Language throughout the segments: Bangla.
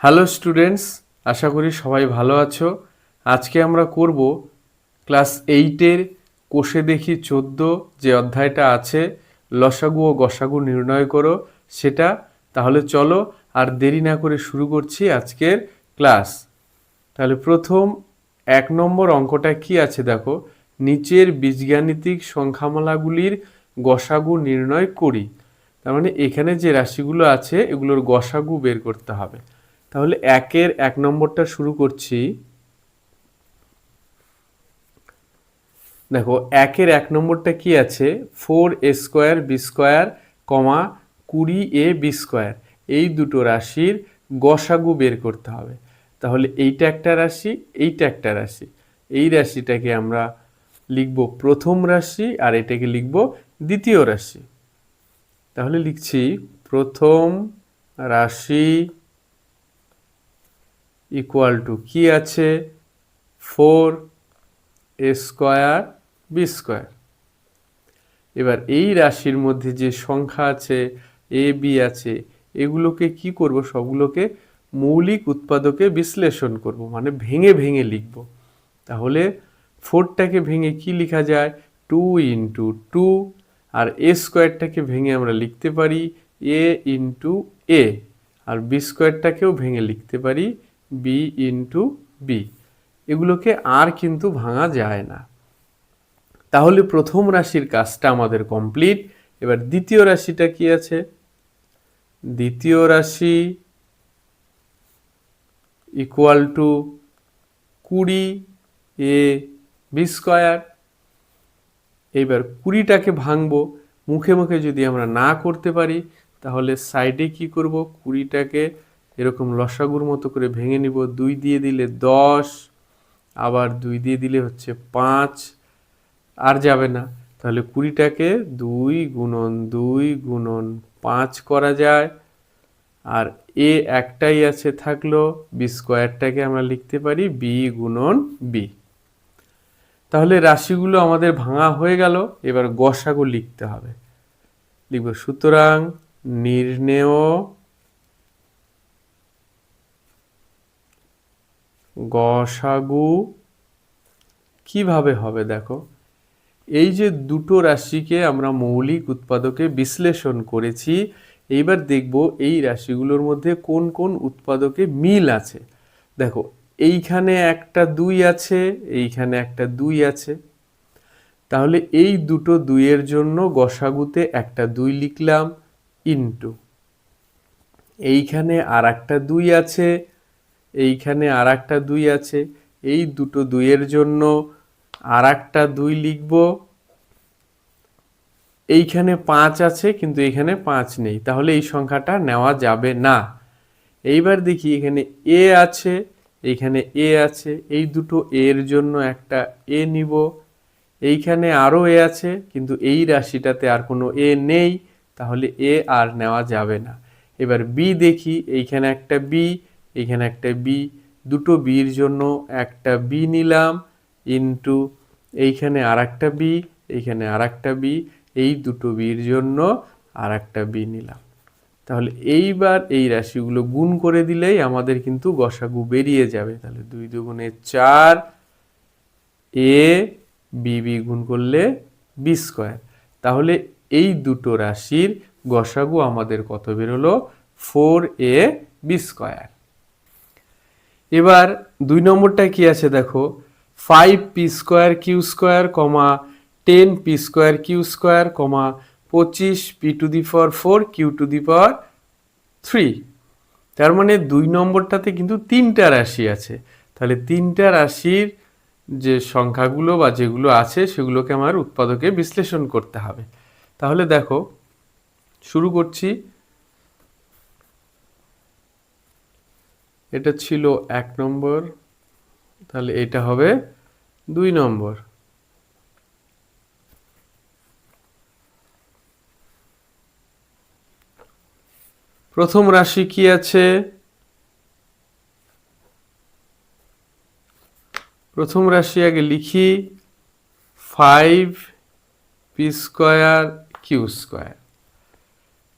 হ্যালো স্টুডেন্টস আশা করি সবাই ভালো আছো। আজকে আমরা করব ক্লাস এইটের কোষে দেখি চোদ্দ যে অধ্যায়টা আছে, লসাগু ও গসাগু নির্ণয় করো সেটা। তাহলে চলো আর দেরি না করে শুরু করছি আজকের ক্লাস। তাহলে প্রথম এক নম্বর অঙ্কটা কি আছে দেখো। নিচের বীজগাণিতিক সংখ্যামালাগুলির গসাগু নির্ণয় করি। তার মানে এখানে যে রাশিগুলো আছে, এগুলোর গসাগু বের করতে হবে। তাহলে একের এক নম্বরটা শুরু করছি। দেখো, একের এক নম্বরটা কি আছে? Four a square b square comma কুড়ি এ বি স্কোয়ার। এই দুটো রাশির গসাগু বের করতে হবে। তাহলে এইটা একটা রাশি, এইটা একটা রাশি। এই রাশিটাকে আমরা লিখব প্রথম রাশি আর এটাকে লিখব দ্বিতীয় রাশি। তাহলে লিখছি প্রথম রাশি ইকুয়াল টু কি আছে? Four a square b square এবার এই রাশির মধ্যে যে সংখ্যা আছে এ বি আছে, এগুলোকে কি করব? সবগুলোকে মৌলিক উৎপাদকে বিশ্লেষণ করব মানে ভেঙে ভেঙে লিখব। তাহলে ফোরটাকে ভেঙে কি লেখা যায়? টু ইন্টু টু আর এ স্কোয়ারটাকে ভেঙে আমরা লিখতে পারি এ ইন্টু এ আর বি স্কোয়ারটাকেও ভেঙে লিখতে পারি বি ইন্টু বি এগুলোকে আর কিন্তু ভাঙা যায় না। তাহলে প্রথম রাশির কাজটা আমাদের কমপ্লিট এবার দ্বিতীয় রাশিটা কি আছে? দ্বিতীয় রাশি ইকুয়াল টু কুড়ি এ বি স্কোয়ার এইবার কুড়িটাকে ভাঙবো। মুখে মুখে যদি আমরা না করতে পারি, তাহলে সাইডে কি করব? কুড়িটাকে এরকম লসাগুর মতো করে ভেঙে নিব। দুই দিয়ে দিলে দশ, আবার দুই দিয়ে দিলে হচ্ছে পাঁচ, আর যাবে না। তাহলে কুড়িটাকে দুই গুণন দুই গুণন পাঁচ করা যায়। আর এ একটাই আছে থাকল, বি স্কোয়ারটাকে আমরা লিখতে পারি বি গুণন বি তাহলে রাশিগুলো আমাদের ভাঙা হয়ে গেল, এবার গসাগু লিখতে হবে। লিখব সুতরাং নির্ণেয় গসাগু কীভাবে হবে দেখো? এই যে দুটো রাশিকে আমরা মৌলিক উৎপাদকে বিশ্লেষণ করেছি, এইবার দেখব এই রাশিগুলোর মধ্যে কোন কোন উৎপাদকে মিল আছে। দেখো, এইখানে একটা দুই আছে, এইখানে একটা দুই আছে। তাহলে এই দুটো দুইয়ের জন্য গসাগুতে একটা দুই লিখলাম ইন্টু এইখানে আর একটা দুই আছে এইখানে আর একটা দুই আছে। এই দুটো দুইয়ের জন্য আর একটা দুই লিখব। এইখানে পাঁচ আছে, কিন্তু এখানে পাঁচ নেই। তাহলে এই সংখ্যাটা নেওয়া যাবে না। এইবার দেখি এখানে এ আছে এইখানে এ আছে। এই দুটো এর জন্য একটা এ নিব। এইখানে আরও এ আছে, কিন্তু এই রাশিটাতে আর কোনো এ নেই। তাহলে এ আর নেওয়া যাবে না। এবার বি দেখি, এইখানে একটা বি এইখানে একটা বি দুটো বির জন্য একটা বি নিলাম ইন্টু এইখানে আর একটা বি এইখানে আর একটা বি এই দুটো বির জন্য আর একটা বি নিলাম। তাহলে এইবার এই রাশিগুলো গুণ করে দিলেই আমাদের কিন্তু গসাগু বেরিয়ে যাবে। তাহলে দুই দুগুণে চার এ বি বি গুণ করলে বি স্কোয়ার তাহলে এই দুটো রাশির গসাগু আমাদের কত বেরোলো? ফোর এ বি স্কোয়ার এবার দুই নম্বরটা কি আছে দেখো? Five p square q square comma ten p square q square comma পঁচিশ p to the power four q to the power three তার মানে দুই নম্বরটাতে কিন্তু তিনটা রাশি আছে। তাহলে তিনটা রাশির যে সংখ্যাগুলো বা যেগুলো আছে, সেগুলোকে আমার উৎপাদকে বিশ্লেষণ করতে হবে। তাহলে দেখো, শুরু করছি। এটা ছিল এক নম্বর, তাহলে এটা হবে দুই নম্বর। প্রথম রাশি কি আছে? প্রথম রাশি আগে লিখি five p square q square.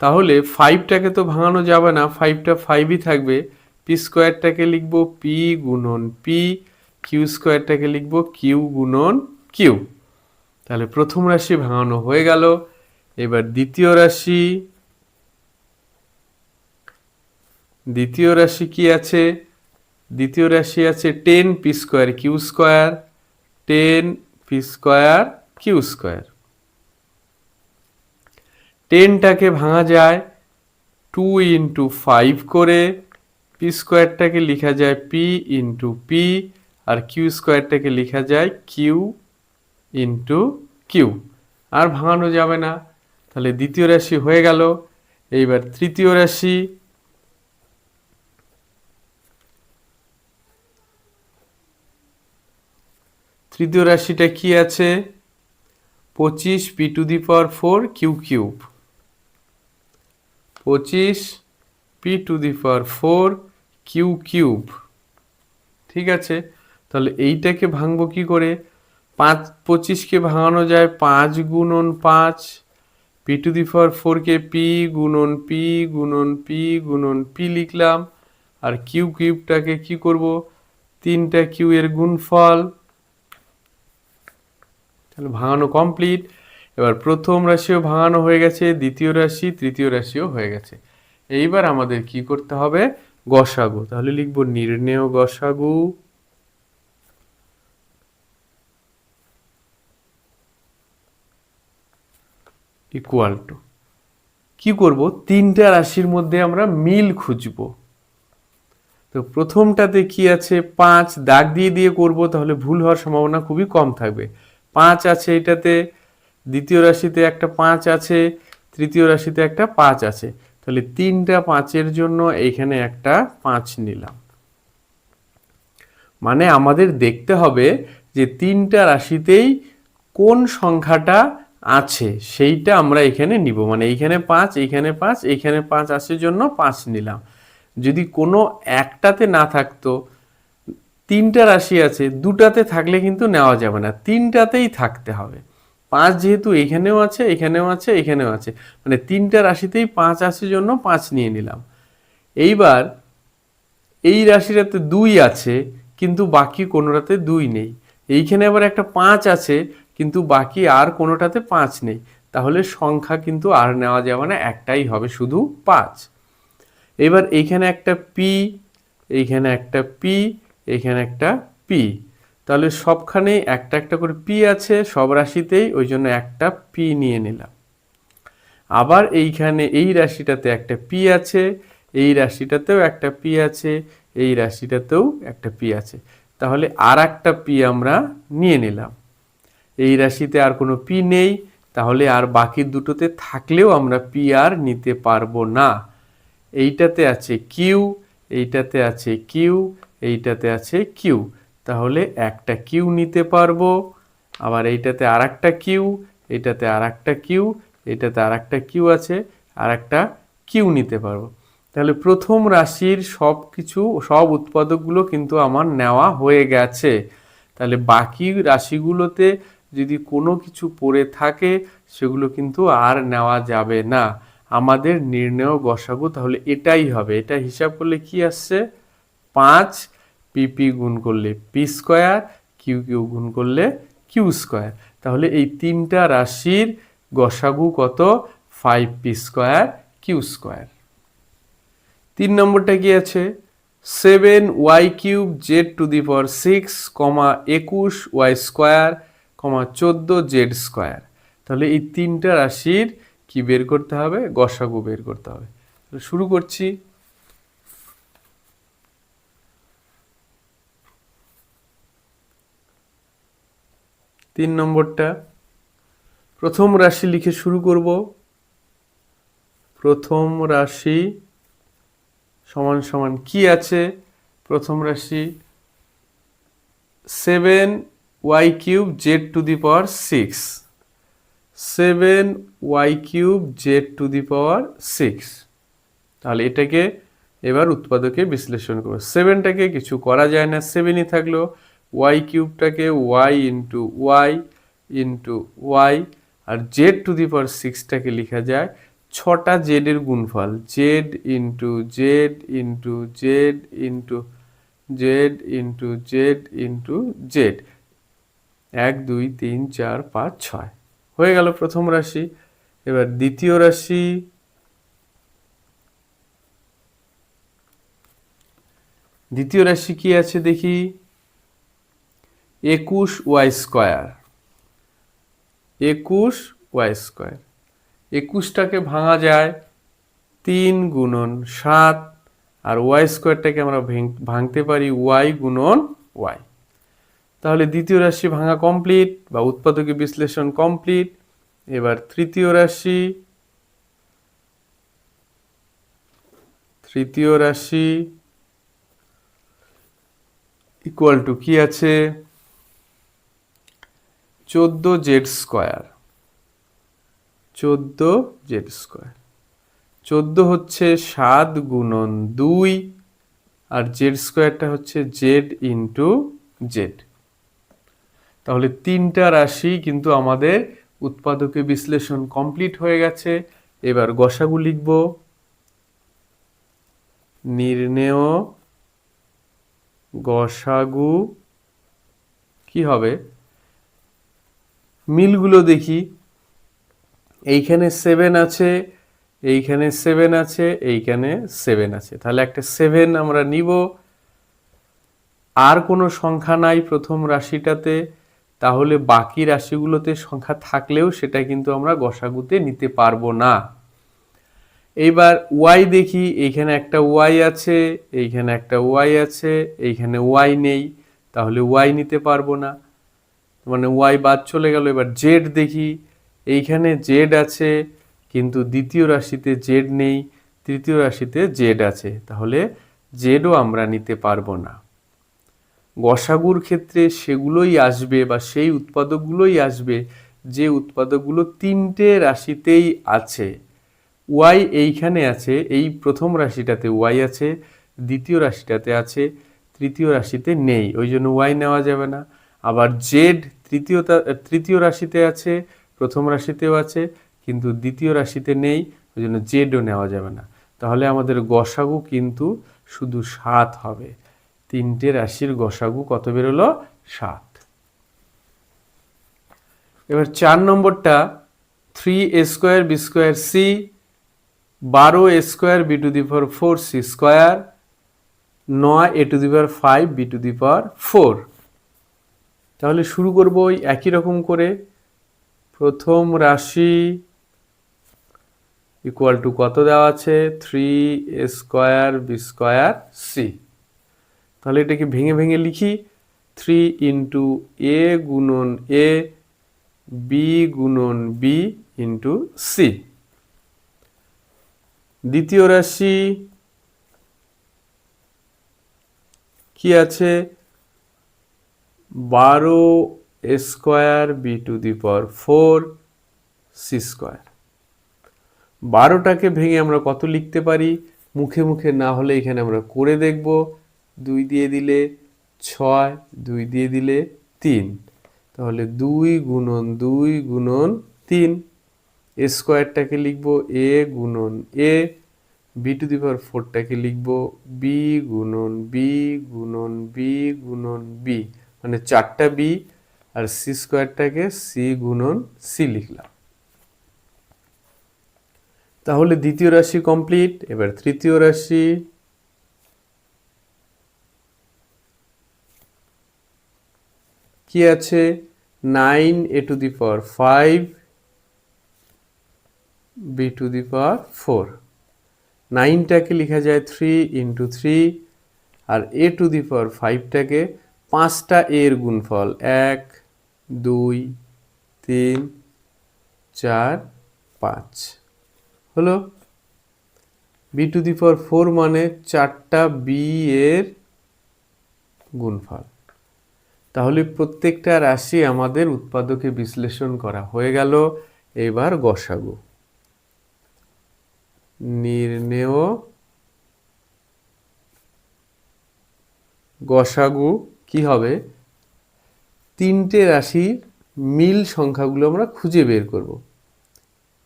তাহলে ফাইভটাকে তো ভাঙানো যাবে না, ফাইভটা ফাইভই থাকবে। পি স্কোয়ারটাকে লিখব পি গুণন পি কিউ স্কোয়ারটাকে লিখব কিউ গুণন কিউ তাহলে প্রথম রাশি ভাঙানো হয়ে গেল। এবার দ্বিতীয় রাশি। দ্বিতীয় রাশি কি আছে? দ্বিতীয় রাশি আছে ten p square q square ten p square q square টেনটাকে ভাঙা যায় টু ইন্টু ফাইভ করে। পি স্কোয়ারটাকে লেখা যায় পি ইন্টু পি আর কিউ স্কোয়ারটাকে লেখা যায় কিউ ইন্টু কিউ আর ভাঙানো যাবে না। তাহলে দ্বিতীয় রাশি হয়ে গেল। এইবার তৃতীয় রাশি। তৃতীয় রাশিটা কি আছে? পঁচিশ p to the power four q cube পঁচিশ p to the power four q cube ঠিক আছে? তাহলে এইটাকে ভাঙবো কি করে? পাঁচ, পঁচিশকে ভাঙানো যায় পাঁচ গুণন পাঁচ পি টু দি পাওয়ার ফোরকে পি গুণন পি গুণন পি গুণন পি লিখলাম। আর কিউ কিউবটাকে কি করব? তিনটা কিউ এর গুণফল। তাহলে ভাঙানো কমপ্লিট এবার প্রথম রাশিও ভাঙানো হয়ে গেছে, দ্বিতীয় রাশি, তৃতীয় রাশিও হয়ে গেছে। এইবার আমাদের কি করতে হবে? গসাগু। তাহলে লিখব নির্ণেয় গসাগু। ইকুয়াল টু কি করব? তিনটা রাশির মধ্যে আমরা মিল খুঁজব। তো প্রথমটাতে কি আছে? পাঁচ দাগ দিয়ে দিয়ে করব, তাহলে ভুল হওয়ার সম্ভাবনা খুবই কম থাকবে। পাঁচ আছে এটাতে, দ্বিতীয় রাশিতে একটা পাঁচ আছে, তৃতীয় রাশিতে একটা পাঁচ আছে। তাহলে তিনটা পাঁচের জন্য এইখানে একটা পাঁচ নিলাম। মানে আমাদের দেখতে হবে যে তিনটা রাশিতেই কোন সংখ্যাটা আছে, সেইটা আমরা এখানে নিব। মানে এইখানে পাঁচ এইখানে পাঁচ এইখানে পাঁচ আসার জন্য পাঁচ নিলাম। যদি কোনো একটাতে না থাকতো, তিনটা রাশি আছে, দুটাতে থাকলে কিন্তু নেওয়া যাবে না, তিনটাতেই থাকতে হবে। পাঁচ যেহেতু এখানেও আছে এখানেও আছে এখানেও আছে। মানে তিনটা রাশিতেই পাঁচ আসার জন্য পাঁচ নিয়ে নিলাম। এইবার এই রাশিটাতে দুই আছে, কিন্তু বাকি কোনোটাতে দুই নেই। এইখানে আবার একটা পাঁচ আছে, কিন্তু বাকি আর কোনোটাতে পাঁচ নেই। তাহলে সংখ্যা কিন্তু আর নেওয়া যাবে না, একটাই হবে শুধু পাঁচ। এবার এইখানে একটা পি, এইখানে একটা পি এখানে একটা পি। তাহলে সবখানেই একটা একটা করে পি আছে, সব রাশিতেই ওই জন্য একটা পি নিয়ে নিলাম। আবার এইখানে এই রাশিটাতে একটা পি আছে, এই রাশিটাতেও একটা পি আছে, এই রাশিটাতেও একটা পি আছে। তাহলে আর একটা পি আমরা নিয়ে নিলাম। এই রাশিতে আর কোনো পি নেই, তাহলে আর বাকি দুটোতে থাকলেও আমরা পি আর নিতে পারব না। এইটাতে আছে কিউ, এইটাতে আছে কিউ, এইটাতে আছে কিউ। তাহলে একটা কিউ নিতে পারব। আবার এইটাতে আর একটা কিউ এটাতে আর একটা কিউ এটাতে আর একটা কিউ আছে আর একটা কিউ নিতে পারব। তাহলে প্রথম রাশির সব কিছু সব উৎপাদকগুলো কিন্তু আমার নেওয়া হয়ে গেছে। তাহলে বাকি রাশিগুলোতে যদি কোনো কিছু পড়ে থাকে, সেগুলো কিন্তু আর নেওয়া যাবে না। আমাদের নির্ণয় গসাগু তাহলে এটাই হবে। এটা হিসাব করলে কি আসছে? পাঁচ পিপি গুণ করলে পি স্কোয়ার কিউ কিউ গুণ করলে কিউ স্কোয়ার তাহলে এই তিনটা রাশির গসাগু কত? Five p square q square তিন নম্বরটা কি আছে? Seven y cube z to the power six comma একুশ ওয়াই স্কোয়ার কমা চোদ্দ জেড স্কোয়ার তাহলে এই তিনটা রাশির কি বের করতে হবে? গসাগু বের করতে হবে। শুরু করছি। তিন নম্বরটা, প্রথম রাশি লিখে শুরু করব। প্রথম রাশি সমান সমান কি আছে? প্রথম রাশি seven y cube z to the power six seven y cube z to the power six তাহলে এটাকে এবার উৎপাদকে বিশ্লেষণ করব। সেভেনটাকে কিছু করা যায় না। সেভেনই থাকল। Y কিউবটাকে y into y into y R Z to the power সিক্সটাকে লেখা যায় ছটা জেডের গুণফল z into z into z into z into z into z এক, দুই, তিন, চার, পাঁচ, ছয়। হয়ে গেল প্রথম রাশি। এবার দ্বিতীয় রাশি। দ্বিতীয় রাশি কি আছে দেখি? একুশ ওয়াই স্কোয়ার। একুশ ওয়াই স্কোয়ার। একুশটাকে ভাঙা যায় তিন গুণন সাত, আর ওয়াই স্কোয়ারটাকে আমরা ভাঙতে পারি ওয়াই গুণন ওয়াই। তাহলে দ্বিতীয় রাশি ভাঙা কমপ্লিট বা উৎপাদকে বিশ্লেষণ কমপ্লিট। এবার তৃতীয় রাশি তৃতীয় রাশি ইকুয়াল টু কি আছে? চোদ্দ জেড স্কোয়ার। চোদ্দ জেড স্কোয়ার। চোদ্দ হচ্ছে সাত গুণন দুই, আর জেড স্কোয়ারটা হচ্ছে জেড ইন্টু জেড। তাহলে তিনটা রাশি কিন্তু আমাদের উৎপাদকে বিশ্লেষণ কমপ্লিট হয়ে গেছে। এবার গসাগু লিখব। নির্ণেয় গসাগু কি হবে? মিলগুলো দেখি। এইখানে সেভেন আছে, এইখানে সেভেন আছে, এইখানে সেভেন আছে। তাহলে একটা সেভেন আমরা নিব। আর কোনো সংখ্যা নাই প্রথম রাশিটাতে, তাহলে বাকি রাশিগুলোতে সংখ্যা থাকলেও সেটা কিন্তু আমরা গসাগুতে নিতে পারব না। এইবার ওয়াই দেখি, এইখানে একটা ওয়াই আছে, এইখানে একটা ওয়াই আছে, এইখানে ওয়াই নেই, তাহলে ওয়াই নিতে পারব না। মানে ওয়াই বাদ চলে গেল, এবার জেড দেখি। এইখানে জেড আছে, কিন্তু দ্বিতীয় রাশিতে জেড নেই, তৃতীয় রাশিতে জেড আছে। তাহলে জেডও আমরা নিতে পারব না। গসাগুর ক্ষেত্রে সেগুলোই আসবে বা সেই উৎপাদকগুলোই আসবে, যে উৎপাদকগুলো তিনটে রাশিতেই আছে। ওয়াই এইখানে আছে, এই প্রথম রাশিটাতে ওয়াই আছে, দ্বিতীয় রাশিটাতে আছে, তৃতীয় রাশিতে নেই, ওই জন্য ওয়াই নেওয়া যাবে না। আবার জেড তৃতীয়তা তৃতীয় রাশিতে আছে, প্রথম রাশিতেও আছে, কিন্তু দ্বিতীয় রাশিতে নেই, ওই জন্য জেডও নেওয়া যাবে না। তাহলে আমাদের গসাগু কিন্তু শুধু সাত হবে। তিনটে রাশির গসাগু কত বেরোলো? সাত। এবার চার নম্বরটা three a square b square c বারো a square b to the power four c square নয় a to the power five b to the power four তাহলে শুরু করব ওই একই রকম করে। প্রথম রাশি ইকুয়াল টু কত দেওয়া আছে? Three a square b square c তাহলে এটাকে ভেঙে ভেঙে লিখি। থ্রি ইন্টু এ গুণন এ বি গুণন বি ইন্টু সি দ্বিতীয় রাশি কি আছে? বারো square b to the power four c square. বারোটাকে ভেঙে আমরা কত লিখতে পারি? মুখে মুখে না হলে এখানে আমরা করে দেখব। দুই দিয়ে দিলে ছয়, দুই দিয়ে দিলে তিন। তাহলে দুই গুণন দুই গুণন তিন। এ স্কোয়ারটাকে লিখব এ গুণন এ, বি টু দি পাওয়ার ফোরটাকে লিখব বি গুণন বি গুণন বি গুণন বি। মানে চারটা বি আর সি স্কোয়ারটাকে সি গুণন সি লিখলাম। তাহলে দ্বিতীয় রাশি কমপ্লিট, এবার তৃতীয় রাশি। কি আছে? Nine a to the power five, b to the power four. নাইনটাকে লেখা যায় থ্রি ইন্টু থ্রি, আর এ টু দি পাওয়ার ফাইভটাকে পাঁচটা এর গুণফল এক, দুই, তিন, চার, পাঁচ। হলো? B to the power four মানে চারটা বি এর গুণফল। তাহলে প্রত্যেকটা রাশি আমাদের উৎপাদকে বিশ্লেষণ করা হয়ে গেল। এবার গসাগু নির্ণেয় গসাগু কি হবে? তিনটে রাশির মিল সংখ্যাগুলো আমরা খুঁজে বের করব।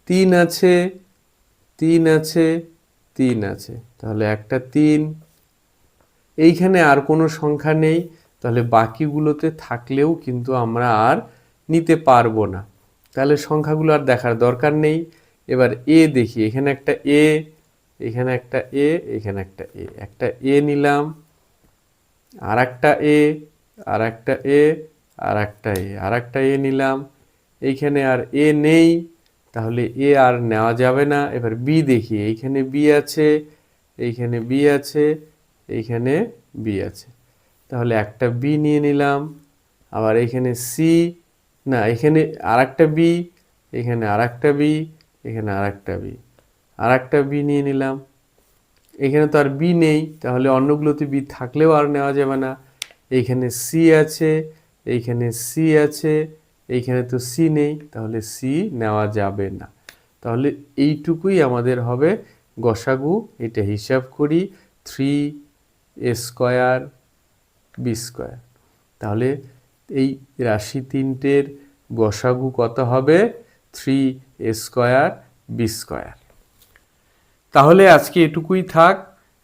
তিন আছে তিন আছে তিন আছে। তাহলে একটা তিন। এইখানে আর কোনো সংখ্যা নেই। তাহলে বাকিগুলোতে থাকলেও কিন্তু আমরা আর নিতে পারব না। তাহলে সংখ্যাগুলো আর দেখার দরকার নেই। এবার এ দেখি। এখানে একটা এ এখানে একটা এ এখানে একটা এ একটা এ নিলাম। আর একটা এ আর একটা এ আর একটা এ আর একটা এ নিলাম। এইখানে আর এ নেই, তাহলে এ আর নেওয়া যাবে না। এবার বি দেখি, এইখানে বি আছে, এইখানে বি আছে, এইখানে বি আছে। তাহলে একটা বি নিয়ে নিলাম। আবার এখানে সি, না এখানে আর একটা বি, এখানে আর একটা বি, এখানে আর একটা বি। আর একটা বি নিয়ে নিলাম। এখানে তো আর বি নেই, তাহলে অন্যগুলোতে বি থাকলেও আর নেওয়া যাবে না। এইখানে সি আছে, এইখানে সি আছে, এইখানে তো সি নেই, তাহলে সি নেওয়া যাবে না। তাহলে এইটুকুই আমাদের হবে। গসাগু, এটা হিসাব করি three a square b square তাহলে এই রাশি তিনটের গসাগু কত হবে? Three a square b square তাহলে আজকে এটুকুই থাক।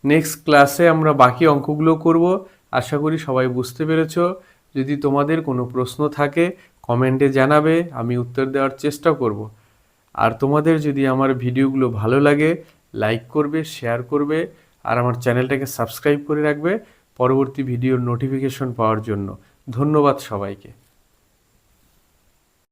নেক্সট ক্লাসে আমরা বাকি অঙ্কগুলো করব। আশা করি সবাই বুঝতে পেরেছ। যদি তোমাদের কোনো প্রশ্ন থাকে কমেন্টে জানাবে, আমি উত্তর দেওয়ার চেষ্টা করব। আর তোমাদের যদি আমার ভিডিওগুলো ভালো লাগে লাইক করবে শেয়ার করবে, আর আমার চ্যানেলটাকে সাবস্ক্রাইব করে রাখবে, পরবর্তী ভিডিওর নোটিফিকেশন পাওয়ার জন্য। ধন্যবাদ সবাইকে।